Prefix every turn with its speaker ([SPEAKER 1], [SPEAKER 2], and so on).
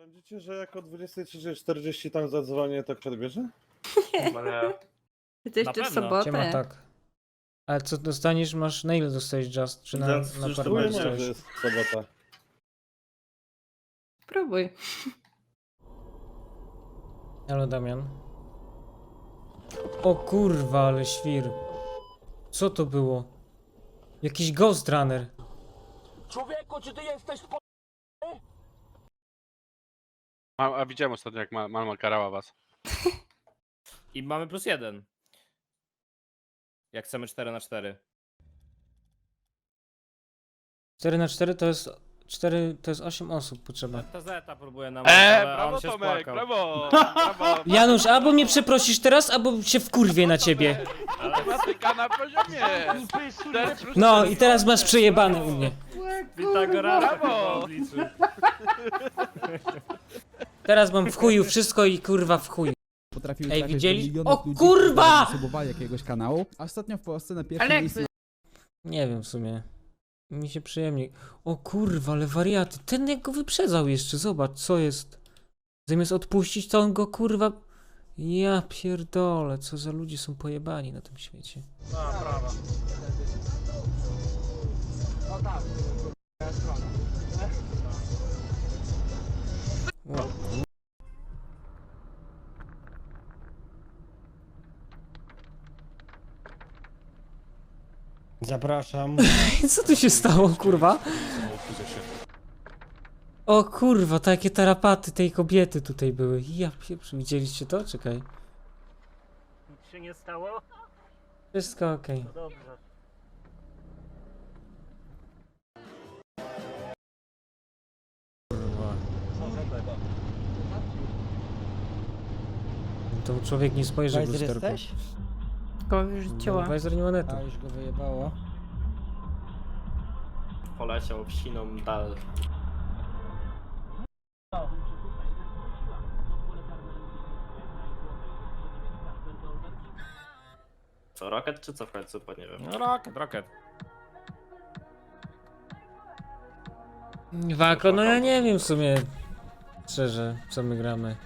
[SPEAKER 1] Sądzicie, że jak o 23.40 tam zadzwonię, to odbierze?
[SPEAKER 2] Chyba nie.
[SPEAKER 3] Ty jeszcze w
[SPEAKER 2] pewno.
[SPEAKER 3] sobotę.
[SPEAKER 4] Ciema tak. Ale co dostaniesz, masz, na ile dostajesz just? Czy na,
[SPEAKER 2] już
[SPEAKER 4] parę
[SPEAKER 2] to będzie
[SPEAKER 1] że
[SPEAKER 4] dostajesz?
[SPEAKER 1] jest sobota.
[SPEAKER 3] Spróbuj.
[SPEAKER 4] Halo Damian. O kurwa, ale świr. Co to było? Jakiś Ghost Runner.
[SPEAKER 5] Człowieku, czy ty jesteś po...
[SPEAKER 6] A, a widziałem ostatnio, jak ma, mama karała was.
[SPEAKER 2] I mamy plus jeden. Jak chcemy 4 na 4
[SPEAKER 4] 4 na 4 to jest 4, to jest 8 osób potrzeba.
[SPEAKER 2] Ta Zeta próbuje nam.
[SPEAKER 6] Eee,
[SPEAKER 2] ale
[SPEAKER 6] brawo
[SPEAKER 2] on się
[SPEAKER 6] Tomek,
[SPEAKER 2] spłakał.
[SPEAKER 6] brawo, brawo.
[SPEAKER 4] Janusz, albo mnie przeprosisz teraz, albo się wkurwię na ciebie.
[SPEAKER 6] Matematyka na poziomie. Cztery plus
[SPEAKER 4] No
[SPEAKER 6] cztery.
[SPEAKER 4] i teraz masz przejebane u mnie.
[SPEAKER 2] Pitagora
[SPEAKER 6] Brawo.
[SPEAKER 4] Teraz mam w chuju wszystko i kurwa w chuju.
[SPEAKER 7] Potrafiły
[SPEAKER 4] Ej,
[SPEAKER 7] do
[SPEAKER 4] widzieli?
[SPEAKER 7] milionów
[SPEAKER 4] O
[SPEAKER 7] ludzi,
[SPEAKER 4] kurwa!
[SPEAKER 7] którzy subowali jakiegoś kanału. A ostatnio w Polsce na pierwszym
[SPEAKER 3] Ale
[SPEAKER 7] miejscu
[SPEAKER 4] Nie wiem w sumie. Mi się przyjemnie. O kurwa, ale wariaty. Ten jak go wyprzedzał jeszcze, zobacz co jest. Zamiast odpuścić, to on go kurwa. Ja pierdolę, co za ludzie są pojebani na tym świecie.
[SPEAKER 8] Zapraszam.
[SPEAKER 4] Co tu się stało, kurwa? O kurwa, takie tarapaty tej kobiety tutaj były. Ja pieprzu, widzieliście to? Czekaj.
[SPEAKER 8] Nic się nie stało?
[SPEAKER 4] Wszystko okej.
[SPEAKER 8] To dobrze.
[SPEAKER 4] Kurwa. To człowiek nie spojrzy w
[SPEAKER 8] jesteś?
[SPEAKER 3] Go wyrzuciła.
[SPEAKER 4] Bajzer nie ma netu.
[SPEAKER 8] A już go wyjebało.
[SPEAKER 2] Poleciał w siną dal. Co, rocket czy co w końcu? Bo nie wiem. No rocket, rocket.
[SPEAKER 4] Wako, no ja nie wiem w sumie. Szczerze, co my gramy.